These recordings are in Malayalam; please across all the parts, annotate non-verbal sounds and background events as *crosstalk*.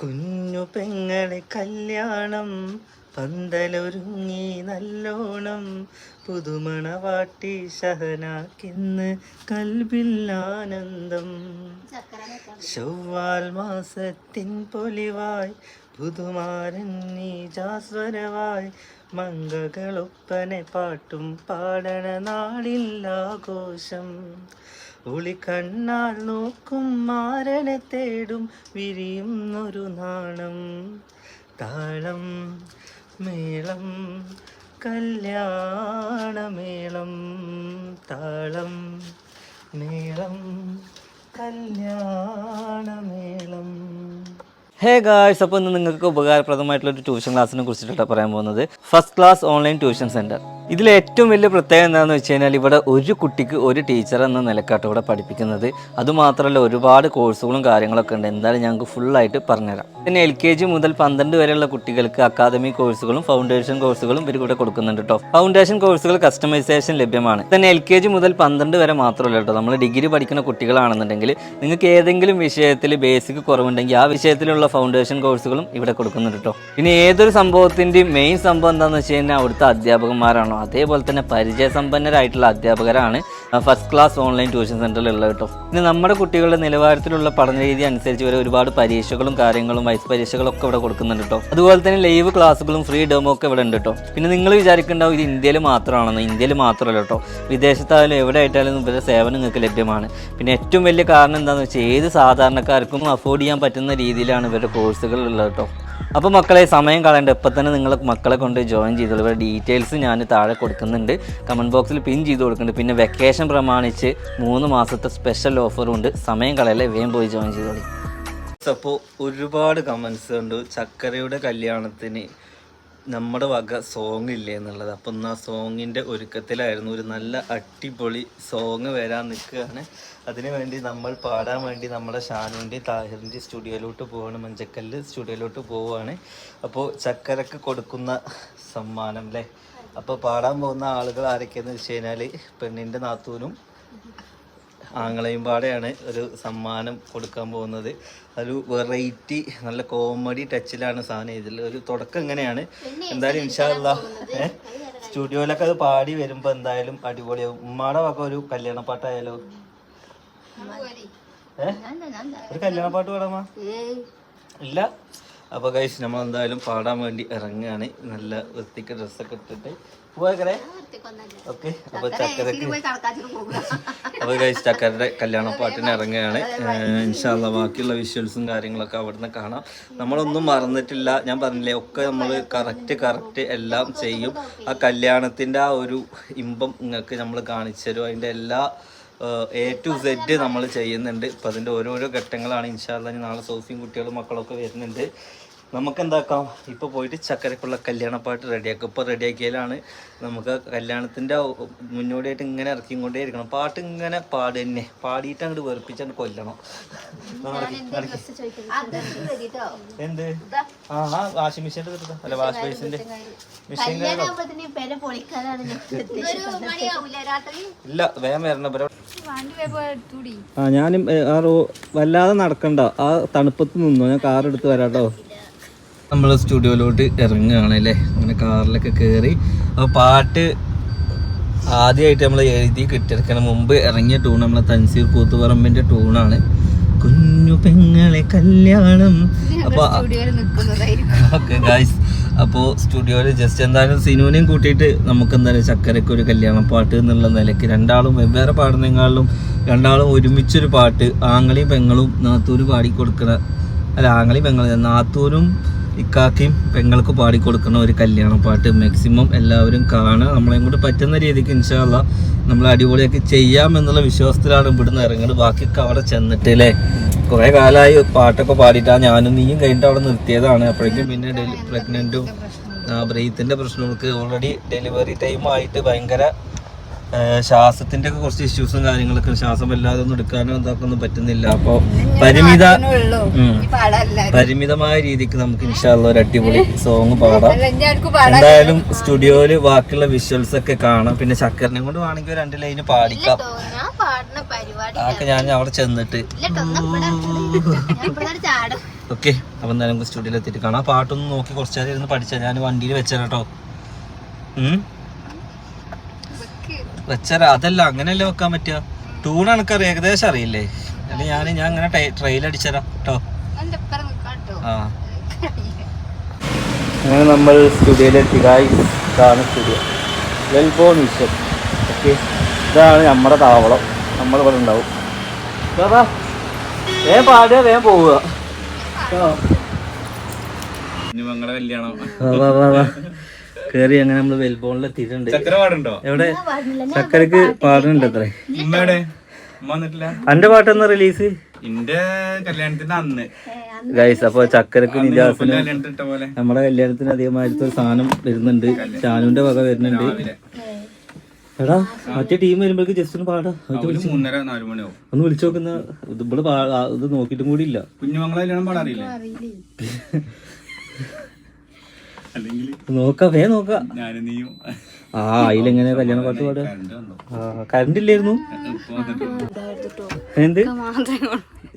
കുഞ്ഞു പെങ്ങളെ കല്യാണം പന്തലൊരുങ്ങി നല്ലോണം പുതുമണവാട്ടി ഷഹനാക്കിന്ന് കൽബില്ലാനന്ദം ചൊവ്വാൽ മാസത്തിൻ പൊലിവായ് പുതുമാരൻ നീ ജാസ്വരവായി മംഗകളൊപ്പനെ പാട്ടും പാടണ നാളില്ലാഘോഷം. ഒളിക്കണ്ണാൽ നോക്കും മാരനെ തേടും വിരിയുന്നൊരു നാണം. താളം മേളം കല്യാണമേളം. താളം മേളം കല്യാണമേളം. ഹേ ഗായ്സ് അപ്പോൾ ഇന്ന് നിങ്ങൾക്ക് ഉപകാരപ്രദമായിട്ടുള്ള ഒരു ട്യൂഷൻ ക്ലാസ്സിനെ കുറിച്ചിട്ടാണ് പറയാൻ പോകുന്നത്. First class online tuition centre ഇതിൽ ഏറ്റവും വലിയ പ്രത്യേകത എന്താണെന്ന് വെച്ച് കഴിഞ്ഞാൽ ഇവിടെ ഒരു കുട്ടിക്ക് ഒരു ടീച്ചർ എന്ന നിലക്കാട്ട് ഇവിടെ പഠിപ്പിക്കുന്നത്. അതുമാത്രമല്ല ഒരുപാട് കോഴ്സുകളും കാര്യങ്ങളൊക്കെ ഉണ്ട്. എന്തായാലും ഞങ്ങൾക്ക് ഫുള്ളായിട്ട് പറഞ്ഞുതരാം. പിന്നെ എൽ കെ ജി മുതൽ പന്ത്രണ്ട് വരെയുള്ള കുട്ടികൾക്ക് അക്കാദമി കോഴ്സുകളും ഫൗണ്ടേഷൻ കോഴ്സുകളും ഇവർ ഇവിടെ കൊടുക്കുന്നുണ്ട് കേട്ടോ ഫൗണ്ടേഷൻ കോഴ്സുകൾ കസ്റ്റമൈസേഷൻ ലഭ്യമാണ്. തന്നെ എൽ കെ ജി മുതൽ പന്ത്രണ്ട് വരെ മാത്രമല്ല കേട്ടോ നമ്മൾ ഡിഗ്രി പഠിക്കുന്ന കുട്ടികളാണെന്നുണ്ടെങ്കിൽ നിങ്ങൾക്ക് ഏതെങ്കിലും വിഷയത്തിൽ ബേസിക് കുറവുണ്ടെങ്കിൽ ആ വിഷയത്തിലുള്ള ഫൗണ്ടേഷൻ കോഴ്സുകളും ഇവിടെ കൊടുക്കുന്നുണ്ട് കേട്ടോ പിന്നെ ഏതൊരു സംഭവത്തിന്റെയും മെയിൻ സംഭവം എന്താണെന്ന് വെച്ച് കഴിഞ്ഞാൽ അവിടുത്തെ അധ്യാപകന്മാരാണോ. അതേപോലെ തന്നെ പരിചയസമ്പന്നരായിട്ടുള്ള അധ്യാപകരാണ്. ഫസ്റ്റ് ക്ലാസ് ഓൺലൈൻ ട്യൂഷൻ സെന്ററിൽ ഉള്ളത് കേട്ടോ ഇനി നമ്മുടെ കുട്ടികളുടെ നിലവാരത്തിലുള്ള പഠന രീതി അനുസരിച്ച് വരെ ഒരുപാട് പരീക്ഷകളും കാര്യങ്ങളും വൈസ് പരീക്ഷകളും ഒക്കെ ഇവിടെ കൊടുക്കുന്നുണ്ട് കേട്ടോ അതുപോലെ തന്നെ ലൈവ് ക്ലാസ്സുകളും ഫ്രീ ഡെമോ ഒക്കെ ഇവിടെ ഉണ്ട് കേട്ടോ പിന്നെ നിങ്ങൾ വിചാരിക്കേണ്ടാവും ഇത് ഇന്ത്യയിൽ മാത്രമാണെന്ന്. ഇന്ത്യയിൽ മാത്രമല്ല കേട്ടോ വിദേശത്തായാലും എവിടെ ആയിട്ടാലും ഇവരുടെ സേവനം നിങ്ങൾക്ക് ലഭ്യമാണ്. പിന്നെ ഏറ്റവും വലിയ കാരണം എന്താണെന്ന് വെച്ചാൽ ഏത് സാധാരണക്കാർക്കും അഫോർഡ് ചെയ്യാൻ പറ്റുന്ന രീതിയിലാണ് ഇവരുടെ കോഴ്സുകൾ ഉള്ളത് കേട്ടോ അപ്പോൾ മക്കളെ സമയം കളയണ്ട. ഇപ്പം തന്നെ നിങ്ങൾ മക്കളെ കൊണ്ട് ജോയിൻ ചെയ്തോളൂ. ഇവരുടെ ഡീറ്റെയിൽസ് ഞാൻ താഴെ കൊടുക്കുന്നുണ്ട്. കമന്റ് ബോക്സിൽ പിൻ ചെയ്ത് കൊടുക്കുന്നുണ്ട്. പിന്നെ വെക്കേഷൻ പ്രമാണിച്ച് മൂന്ന് മാസത്തെ സ്പെഷ്യൽ ഓഫറും ഉണ്ട്. സമയം കളയല്ലേ വേഗം പോയി ജോയിൻ ചെയ്തോളി. അപ്പോൾ ഒരുപാട് കമൻസ് ഉണ്ട്. ചക്കരയുടെ കല്യാണത്തിന് നമ്മുടെ വക സോങ് ഇല്ലേ എന്നുള്ളത്. അപ്പം ഇന്ന് ആ സോങ്ങിന്റെ ഒരുക്കത്തിലായിരുന്നു ഒരു നല്ല അടിപൊളി സോങ് വരാൻ നിൽക്കുകയാണ്. അതിനു വേണ്ടി നമ്മൾ പാടാൻ വേണ്ടി നമ്മുടെ ഷാനുവിന്റെയും താഹിറിന്റെ സ്റ്റുഡിയോയിലോട്ട് പോവാണ്. മഞ്ചക്കല്ല് സ്റ്റുഡിയോയിലോട്ട് പോവുകയാണ് അപ്പോൾ ചക്കരക്ക് കൊടുക്കുന്ന സമ്മാനം അല്ലേ അപ്പോൾ പാടാൻ പോകുന്ന ആളുകൾ ആരൊക്കെയെന്ന് വെച്ച് കഴിഞ്ഞാൽ പെണ്ണിന്റെ നാത്തൂനും ആങ്ങളെയും പാടെയാണ് ഒരു സമ്മാനം കൊടുക്കാൻ പോകുന്നത്. ഒരു വെറൈറ്റി നല്ല കോമഡി ടച്ചിലാണ് സാധനം. ഇതിൽ ഒരു തുടക്കം എങ്ങനെയാണ് എന്തായാലും ഇൻഷാല്ല സ്റ്റുഡിയോയിലൊക്കെ അത് പാടി വരുമ്പോൾ എന്തായാലും അടിപൊളിയാവും. ഉമ്മാടെ വക ഒരു കല്യാണ പാട്ടായാലോ ഏഹ് ഒരു കല്യാണ പാട്ട് പാടാമാ ഇല്ല? അപ്പോൾ കൈസ് നമ്മൾ എന്തായാലും പാടാൻ വേണ്ടി ഇറങ്ങുകയാണ്. നല്ല വൃത്തിക്ക് ഡ്രസ്സൊക്കെ ഇട്ടിട്ട്. പോയേക്കറേ ഓക്കെ അപ്പോൾ ചക്കരക്ക് അപ്പോൾ കൈസ് ചക്കരയുടെ കല്യാണ പാട്ടിന് ഇറങ്ങുകയാണ്. ഇൻഷാല്ല ബാക്കിയുള്ള വിഷ്വൽസും കാര്യങ്ങളൊക്കെ അവിടുന്ന് കാണാം. നമ്മളൊന്നും മറന്നിട്ടില്ല. ഞാൻ പറഞ്ഞില്ലേ ഒക്കെ നമ്മൾ കറക്റ്റ് കറക്റ്റ് എല്ലാം ചെയ്യും. ആ കല്യാണത്തിന്റെ ആ ഒരു ഇമ്പം നിങ്ങൾക്ക് നമ്മൾ കാണിച്ചു തരും. അതിന്റെ എല്ലാ എ ടു സെഡ് നമ്മൾ ചെയ്യുന്നുണ്ട്. ഇപ്പം അതിന്റെ ഓരോരോ ഘട്ടങ്ങളാണ്. ഇൻഷാല്ല നാളെ സോഫിയും കുട്ടികളും മക്കളൊക്കെ വരുന്നുണ്ട്. നമുക്ക് എന്താക്കാം ഇപ്പോൾ പോയിട്ട് ചക്കരക്കുള്ള കല്യാണപ്പാട്ട് റെഡിയാക്കും. ഇപ്പോൾ റെഡിയാക്കിയാലാണ് നമുക്ക് കല്യാണത്തിന്റെ മുന്നോടിയായിട്ട് ഇങ്ങനെ ഇറക്കിക്കൊണ്ടേ ഇരിക്കണം പാട്ട് ഇങ്ങനെ പാട് തന്നെ പാടിയിട്ട് അങ്ങോട്ട് വെറുപ്പിച്ചാണ്ട് കൊല്ലണം. എന്ത്? ആ ആ വാഷിംഗ് മെഷീന്റെ അല്ല വാഷ് ബേസിന്റെ മെഷീൻ ഇല്ല വേഗം വരണം. ആ ഞാനും ആ റോ വല്ലാതെ നടക്കണ്ട. ആ തണുപ്പത്ത് നിന്നോ? ഞാൻ കാർ എടുത്ത് വരാട്ടോ. നമ്മൾ സ്റ്റുഡിയോയിലോട്ട് ഇറങ്ങുകയാണ് അല്ലേ? അങ്ങനെ കാറിലൊക്കെ കയറി അപ്പോൾ പാട്ട് ആദ്യമായിട്ട് നമ്മൾ എഴുതി കിട്ടിയെടുക്കണ മുമ്പ് ഇറങ്ങിയ ടൂൺ നമ്മളെ തൻസീർ കൂത്തുപറമ്പിന്റെ ടൂണാണ് കുഞ്ഞു പെങ്ങളെ കല്യാണം. അപ്പോൾ ഓക്കെ ഗായ്സ് അപ്പോൾ സ്റ്റുഡിയോയിൽ ജസ്റ്റ് എന്തായാലും സിനുവിനെയും കൂട്ടിയിട്ട് നമുക്ക് എന്തായാലും ചക്കരയ്ക്ക് ഒരു കല്യാണം പാട്ട് എന്നുള്ള നിലയ്ക്ക് രണ്ടാളും വെവ്വേറെ പാടുന്നതിനാളും രണ്ടാളും ഒരുമിച്ചൊരു പാട്ട് ആങ്ങളെയും പെങ്ങളും നാത്തൂര് പാടിക്കൊടുക്കണ അല്ല ആങ്ങളെയും പെങ്ങളും നാത്തൂരും ഇക്കാക്കയും പെങ്ങൾക്ക് പാടിക്കൊടുക്കുന്ന ഒരു കല്യാണ പാട്ട് മാക്സിമം എല്ലാവരും കാണുക നമ്മളെയും കൂടി പറ്റുന്ന രീതിക്ക് ഇൻഷാല്ല നമ്മൾ അടിപൊളിയൊക്കെ ചെയ്യാം എന്നുള്ള വിശ്വാസത്തിലാണ് ഇവിടുന്ന് ഇറങ്ങുന്നത് ബാക്കിയൊക്കെ അവിടെ ചെന്നിട്ട് അല്ലേ കുറെ കാലമായി പാട്ടൊക്കെ പാടിയിട്ടാണ് ഞാനും നീയും കഴിഞ്ഞിട്ട് അവിടെ നിർത്തിയതാണ്. അപ്പോഴേക്കും പിന്നെ ഡെലി പ്രഗ്നന്റും ബ്രീത്തിന്റെ പ്രശ്നങ്ങൾക്ക് ഓൾറെഡി ഡെലിവറി ടൈം ആയിട്ട് ഭയങ്കര ശ്വാസത്തിന്റെ ഒക്കെ കുറച്ച് ഇഷ്യൂസും കാര്യങ്ങളൊക്കെ ശ്വാസം വല്ലാതെ ഒന്നും എടുക്കാനോ എന്താക്കൊന്നും പറ്റുന്നില്ല. അപ്പൊ പരിമിത. പരിമിതമായ രീതിക്ക് നമുക്ക് ഇൻഷാല്ല ഒരു അടിപൊളി സോങ് പാടാം. എന്തായാലും സ്റ്റുഡിയോയിൽ ബാക്കിയുള്ള വിഷ്വൽസ് ഒക്കെ കാണാം. പിന്നെ ചക്കരനെ കൊണ്ട് വേണമെങ്കിൽ രണ്ട് ലൈന് പാടിക്കാം. അതൊക്കെ ഞാൻ അവിടെ ചെന്നിട്ട്. ഓക്കെ അപ്പൊ എന്തായാലും സ്റ്റുഡിയോയിൽ എത്തിയിട്ട് കാണാം. പാട്ടൊന്നും നോക്കി കുറച്ചു നേരം ഇരുന്ന് പഠിച്ചാൽ ഞാൻ വണ്ടിയിൽ വെച്ചാൽ കേട്ടോ വെച്ചാൽ അതല്ല അങ്ങനെയല്ലേ വെക്കാൻ പറ്റുക? ടൂൺ എനിക്കറിയാം ഏകദേശം അറിയില്ലേ? അല്ലെ ഞാൻ ഞാൻ അങ്ങനെ ട്രെയിൽ അടിച്ചരാം കേട്ടോ ആ. അങ്ങനെ നമ്മൾ സ്റ്റുഡിയോയിലെത്തി ഗായ്സ് ഇതാണ് സ്റ്റുഡിയോ വെൽബോൺ വിഷൻ ഓക്കെ ഇതാണ് നമ്മുടെ താവളം. നമ്മൾ ഇവിടെ ഉണ്ടാവും. ഇതാ വേഗം പാടുക വേഗം പോവുക. നിങ്ങളെ കല്യാണം. കേറി അങ്ങനെ നമ്മൾ വെൽബോണിൽ എത്തിയിട്ടുണ്ട്. എവിടെ? ചക്കരക്ക് പാടുന്നുണ്ട് അത്രേ. അന്റെ പാട്ടെന്ന് റിലീസ് ഇന്റെ കല്യാണത്തിന്റെ അന്ന്. ഗൈസ് അപ്പൊ ചക്കരക്ക് നിജാസിന് കല്യാണത്തിന് ഇട്ട പോലെ. നമ്മുടെ കല്യാണത്തിന് അധികമായിട്ട് ഒരു സാധനം വരുന്നുണ്ട്. ഷാനുവിന്റെ വക വരുന്നുണ്ട്. എടാ മറ്റേ ടീം വരുമ്പോഴേക്ക് ജസ്റ്റ് ഒന്ന് പാടാ. അത് ഒരു മൂന്നര നാലു മണിയാവും. ഒന്ന് വിളിച്ചു നോക്കുന്ന ഇത് ഇവിടെ ഇത് നോക്കിയിട്ടും കൂടി ഇല്ല. കുഞ്ഞുമംഗള കല്യാണം പാടാറില്ല *laughs* നോക്കാം വേ നോക്കാം. ആ അതിലെങ്ങനെ കല്യാണ പാട്ട് പാടുക? കറണ്ട് ഇല്ലായിരുന്നു. എന്ത്?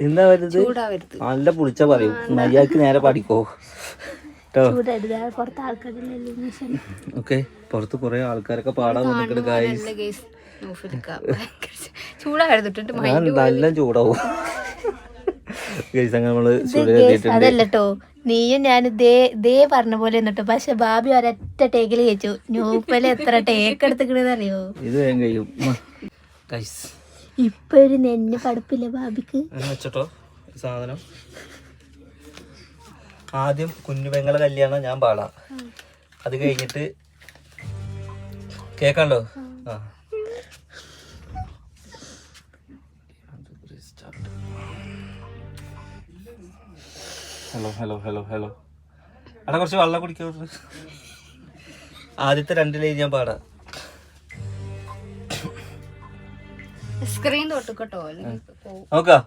എന്താ വരുന്നത്? നല്ല പുളിച്ച പറയും. മര്യാദയ്ക്ക് നേരെ പാടിക്കോ. ഓക്കെ പുറത്ത് കുറെ ആൾക്കാരൊക്കെ പാടാൻ വന്നിട്ട് ഗായ്സ് ചൂടായിരുന്നു ഞാൻ നല്ല ചൂടാവും. ഗൈസ് അങ്ങനെ നമ്മൾ സ്റ്റുഡിയോ എത്തിയിട്ടുണ്ട് അതല്ലട്ടോ നീയും ഞാൻ ദേ ദേ പറഞ്ഞ പോലെ എന്നിട്ട് പക്ഷെ ബാബി ഒരൊറ്റ ടേക്കിൽ കഴിച്ചു ന്യൂപ്പൽ എത്ര ടേക്ക് എടുത്തിക്കണെന്നറിയോ ഇത് വേഗം കഴിയും. ഇപ്പൊ ഒരു നെന്നെ പടുപ്പില്ല ബാബിക്ക്? സാധനം. ആദ്യം കുഞ്ഞു പെങ്ങളെ കല്യാണം ഞാൻ പാടാം. അത് കഴിഞ്ഞിട്ട് കേക്കണ്ടോ? ആ. ഹലോ ഹലോ ഹലോ ഹലോ അവിടെ കുറച്ച് വെള്ളം കുടിക്കാൻ ആദ്യത്തെ രണ്ട് ലൈൻ ഞാൻ പാടാം. സ്ക്രീൻ തൊട്ടുക്കട്ടോ നോക്കാ.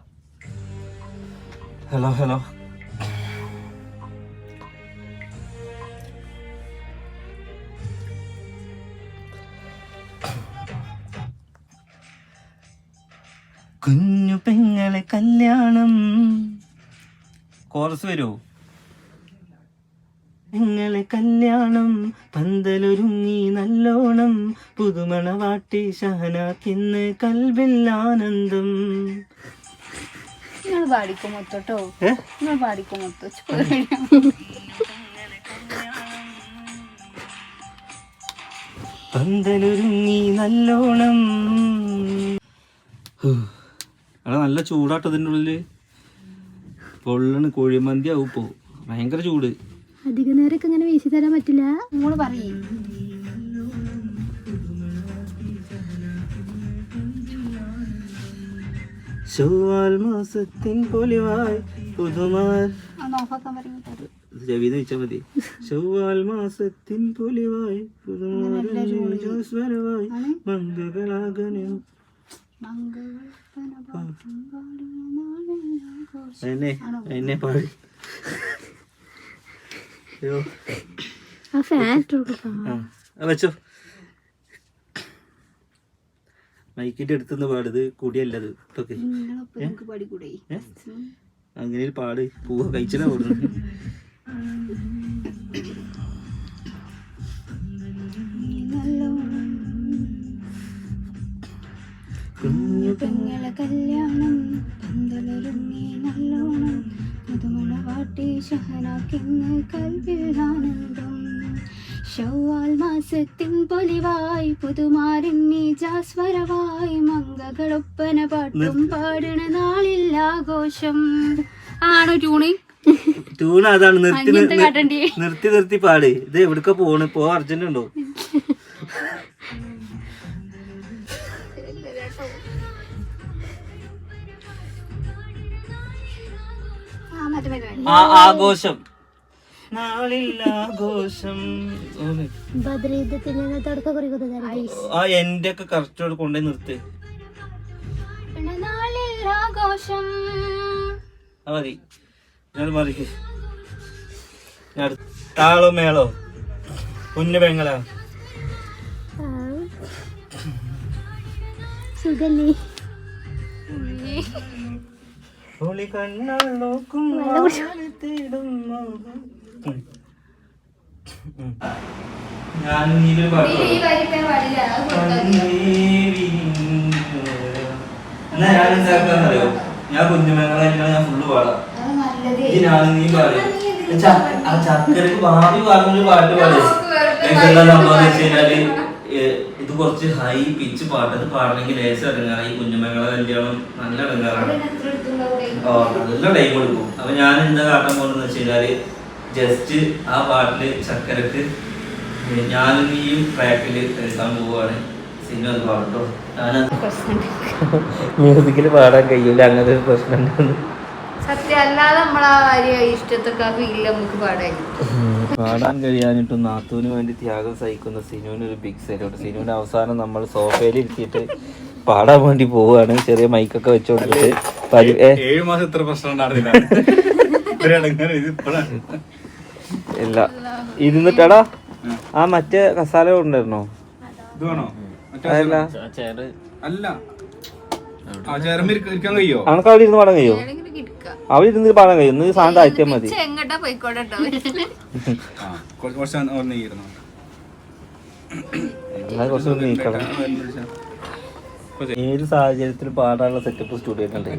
ഹലോ ഹലോ കുഞ്ഞു പെങ്ങളെ കല്യാണം. കോറസ് വരുമോ പെങ്ങളെ കല്യാണം? പന്തലൊരുങ്ങി നല്ലോണം. പുതുമണ വാട്ടി ഷഹനാക്കിന്ന് കൽവിൽ ആനന്ദം നിങ്ങൾ പാടിക്കോ മൊത്തോട്ടോ? ഏ? നിങ്ങൾ പാടിക്കോ മൊത്തം? പന്തലൊരുങ്ങി നല്ലോണം. നല്ല ചൂടാട്ടോ ഇതിന്റെ ഉള്ളിൽ. പൊള്ളണ് കോഴിമന്തി ആവും ഇപ്പോ. ഭയങ്കര ചൂട്. അധിക നേരമൊക്കെ ഇങ്ങനെ വീശി തരാൻ പറ്റില്ല. മോൾ പറയേ. ചൊവ്വാൽ മാസത്തിൻ പൊലിവായി പുതുമാർ. രവീത് വെച്ചാൽ മതി. ചൊവ്വാൽ മാസത്തിൻ പൊലിവായി ജോസ്വരവായി മംഗളാകനോ എന്നെ എന്നെ പാടി. വെച്ചോ. മൈക്കിന്റെ അടുത്തുനിന്ന് പാടത് കൂടിയല്ലത് പാടിക്കൂടെ? അങ്ങനെ പാട് പൂവ കഴിച്ചില്ല ഓടുന്നു ഷഹനാക്കിന്ന് കൽവിൽ ആനന്ദം ഷവ്വാൽ മാസത്തിൻ പൊലിവായി പുതുമാരിന്നി ജാസ്വരവായി മംഗകളൊപ്പന പാട്ടും പാടണ നാളിൽ ആഘോഷം ആണോ ട്യൂണി? ട്യൂൺ അതാണ് നിർത്തി നിർത്തി നിർത്തി പാട്. ഇത് എവിടക്ക പോണ്? പോ അർജന്റ് ഉണ്ടോ ആ ആഘോഷം. ആ എന്റെ ഒക്കെ കറക്റ്റോട് കൊണ്ടുപോയി നിർത്ത്. മതി. ഞാൻ മറിക്ക് താളോ മേളോ? കുഞ്ഞു പെങ്ങള? സുഖല്ലേ ഒളി. ഞാൻ. എന്നാ ഞാൻ ഫുള്ള് പാടാം ഇത് ഞാൻ നീ പാടും ആ ചക്കരക്ക് ഭാവി പാടുന്നൊരു പാട്ട് പാടും എന്താ സംഭവം വെച്ച് കഴിഞ്ഞാൽ ഇത് കുറച്ച് ഹൈ പിച്ച് പാട്ട് അത് പാടണമെങ്കിൽ ലേശം ഇറങ്ങാറ് ഈ കുഞ്ഞുമങ്ങളെ കല്യാണം നല്ല ഇറങ്ങാറാണ് ഓ നല്ല ടൈം കൊടുക്കും അപ്പൊ ഞാൻ എന്താ കാട്ടാൻ പോകുന്നത് വെച്ച് കഴിഞ്ഞാൽ ജസ്റ്റ് ആ പാട്ടിൽ ചക്കരക്ക് ഞാനും ഈ ട്രാക്കിൽ എഴുതാൻ പോവാണ്. സിനിമ അത് പാടട്ടോ. മ്യൂസിക്കിൽ *laughs* പാടാൻ കഴിയില്ല അങ്ങനത്തെ ഒരു പ്രശ്നം സത്യം അല്ലാതെ നമ്മളാ ഇഷ്ടത്തൊക്കെ നമുക്ക് പാടാൻ കഴിയാനിട്ടും നാത്തൂന് വേണ്ടി ത്യാഗം സഹിക്കുന്ന സിനുവിന് ഒരു ബിഗ് സൈലോട്ട് സിനുവിന് അവസാനം നമ്മൾ സോഫയിൽ ഇരുത്തിയിട്ട് പാടാൻ വേണ്ടി പോവുകയാണ്. ചെറിയ മൈക്കൊക്കെ വെച്ചോണ്ടിട്ട് ഏഴു ഏഴ് മാസം ഇത്ര പ്രശ്നം ഉണ്ടായിരുന്നില്ല. ഇല്ല. ഇരുന്നിട്ടടാ? ആ മറ്റേ കസാല ഉണ്ടായിരുന്നോ അല്ല. അനക്ക് അവിടെ ഇരുന്ന് പാടാൻ കഴിയോ? ഇരുന്ന് പാടാൻ കഴിയും. ഇന്ന് സാധനം താഴ്ത്തിയാൽ മതി. എങ്ങട്ടാ പോയിക്കോട്ടെ കുറച്ച് നീക്കണം. ഏത് സാഹചര്യത്തിൽ പാടാനുള്ള സെറ്റപ്പ് സ്റ്റുഡിയോട്ടുണ്ട്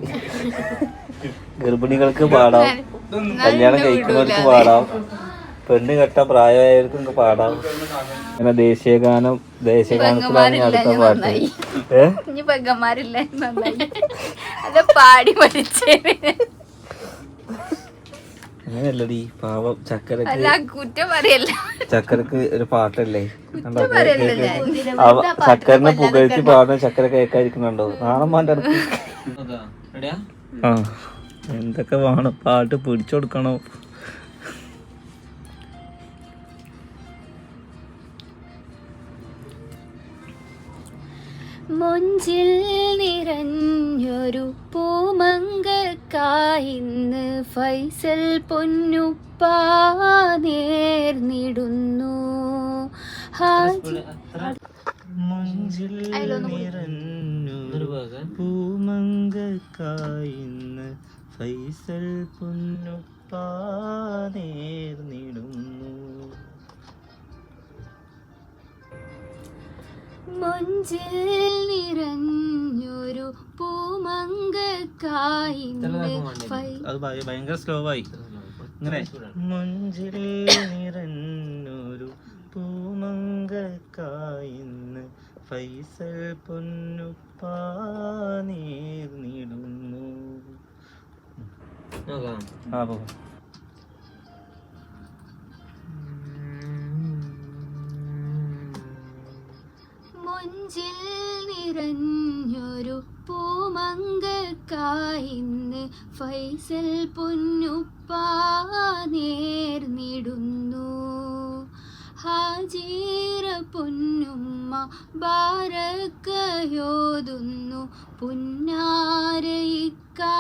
ഗർഭിണികൾക്ക് പാടാം. കല്യാണം കഴിക്കുന്നവർക്ക് പാടാം. പെണ്ണ് കെട്ട പ്രായമായവർക്കും പാടാം. അങ്ങനെ ദേശീയഗാനം ദേശീയഗാനത്തിലാണ് അടുത്ത പാട്ട്. ഏഹ് പാടി പഠിച്ചേ. അങ്ങനെയല്ലടി പാവം ചക്കരക്ക് ചക്കരക്ക് ഒരു പാട്ടല്ലേ. ചക്കരനെ പുകഴ്ത്തി പാടുന്ന ചക്കര കേൾക്കാതിരിക്കുന്നുണ്ടോ നാണം മാന്റെ അടുത്ത് ആ എന്തൊക്കെ വേണം? പാട്ട് പിടിച്ചു കൊടുക്കണോ? മൊഞ്ചിൽ നിറഞ്ഞൊരു പൂമങ്കക്കായിന്ന് ഫൈസൽ പൊന്നുപ്പാ നേർന്നിടുന്നു ഹാജി. പൂമങ്കായിന്ന് ഫൈസൽ പൊന്നുപ്പാ നേർന്നിടുന്നു മൊഞ്ചിൽ നിറഞ്ഞൊരു പൂമങ്കക്കായിന്ന് ഫൈ- അത് ഭയ- ഭയങ്കര സ്ലോ ആയി. ഇങ്ങനെ. മഞ്ചിൽ നിറഞ്ഞൊരു പൂമങ്കക്കായിന്ന് ഫൈസൽ പൊന്നുപ്പാനീർന്നിടുന്നു ആ പോ ഫൈസൽ പൊന്നുപ്പാ നേർന്നിടുന്നു ഹാജീറ പൊന്നുമ്മ ബാരക്കയോതുന്നു. പുന്നാരയിക്കാ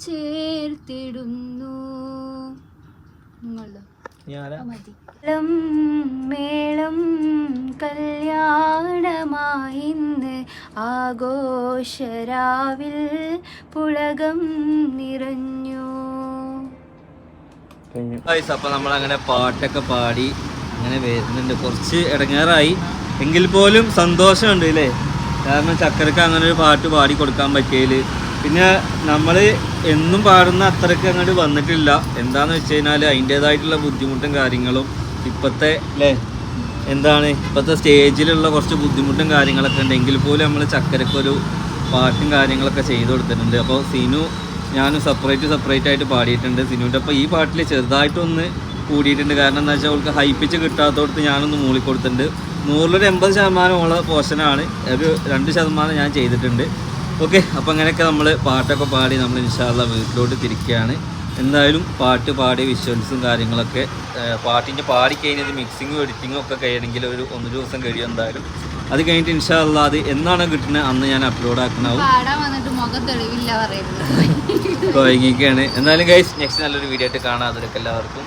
ചേർത്തിടുന്നു. നിങ്ങളോ ഞാനാ മേളം കല്യാണമായിന്ന് ആഘോഷരാവിൽ പുളകം നിറഞ്ഞു. ഗൈസ് അപ്പോൾ നമ്മൾ അങ്ങനെ പാട്ടൊക്കെ പാടി അങ്ങനെ വരുന്നുണ്ട്. കുറച്ച് ഇടങ്ങേറായി. എങ്കിൽ പോലും സന്തോഷമുണ്ട് അല്ലേ കാരണം ചക്കരക്ക് അങ്ങനെ ഒരു പാട്ട് പാടി കൊടുക്കാൻ പറ്റിയതിൽ പിന്നെ നമ്മൾ എന്നും പാടുന്ന അത്രയ്ക്ക് അങ്ങോട്ട് വന്നിട്ടില്ല. എന്താന്ന് വെച്ച് കഴിഞ്ഞാൽ അതിന്റേതായിട്ടുള്ള ബുദ്ധിമുട്ടും കാര്യങ്ങളും ഇപ്പോഴത്തെ അല്ലേ എന്താണ്? ഇപ്പോഴത്തെ സ്റ്റേജിലുള്ള കുറച്ച് ബുദ്ധിമുട്ടും കാര്യങ്ങളൊക്കെ ഉണ്ട്. എങ്കിൽ പോലും നമ്മൾ ചക്കരക്കൊരു പാട്ടും കാര്യങ്ങളൊക്കെ ചെയ്തു കൊടുത്തിട്ടുണ്ട്. അപ്പോൾ സിനു ഞാനും സെപ്പറേറ്റ് സെപ്പറേറ്റ് ആയിട്ട് പാടിയിട്ടുണ്ട്. സിനുവിന്റെ അപ്പോൾ ഈ പാട്ടിൽ ചെറുതായിട്ടൊന്ന് കൂടിയിട്ടുണ്ട്. കാരണം എന്താ വെച്ചാൽ അവൾക്ക് ഹൈപ്പിച്ച് കിട്ടാത്തോടത്ത് ഞാനൊന്ന് മൂളിക്കൊടുത്തിട്ടുണ്ട്. നൂറിലൊരു എൺപത് ശതമാനം ഉള്ള പോർഷനാണ് ഒരു രണ്ട് ശതമാനം ഞാൻ ചെയ്തിട്ടുണ്ട്. ഓക്കെ അപ്പോൾ അങ്ങനെയൊക്കെ നമ്മൾ പാട്ടൊക്കെ പാടി നമ്മൾ ഇൻഷാല്ല വീട്ടിലോട്ട് തിരിക്കുകയാണ് എന്തായാലും പാട്ട് പാടി വിഷ്വൽസും കാര്യങ്ങളൊക്കെ പാട്ടിന്റെ പാടി കഴിഞ്ഞത് മിക്സിങ്ങും എഡിറ്റിങ്ങും ഒക്കെ കഴിയണമെങ്കിൽ ഒരു ഒന്ന് ദിവസം കഴിയും എന്തായാലും. അത് കഴിഞ്ഞിട്ട് ഇൻഷാല്ല അത് എന്നാണ് കിട്ടുന്നത് അന്ന് ഞാൻ അപ്ലോഡ് ആക്കണാവും. വൈകിക്കാണ് എന്നാലും ഗൈസ് നെക്സ്റ്റ് നല്ലൊരു വീഡിയോ ആയിട്ട് കാണാം. അതിലൊക്കെ എല്ലാവർക്കും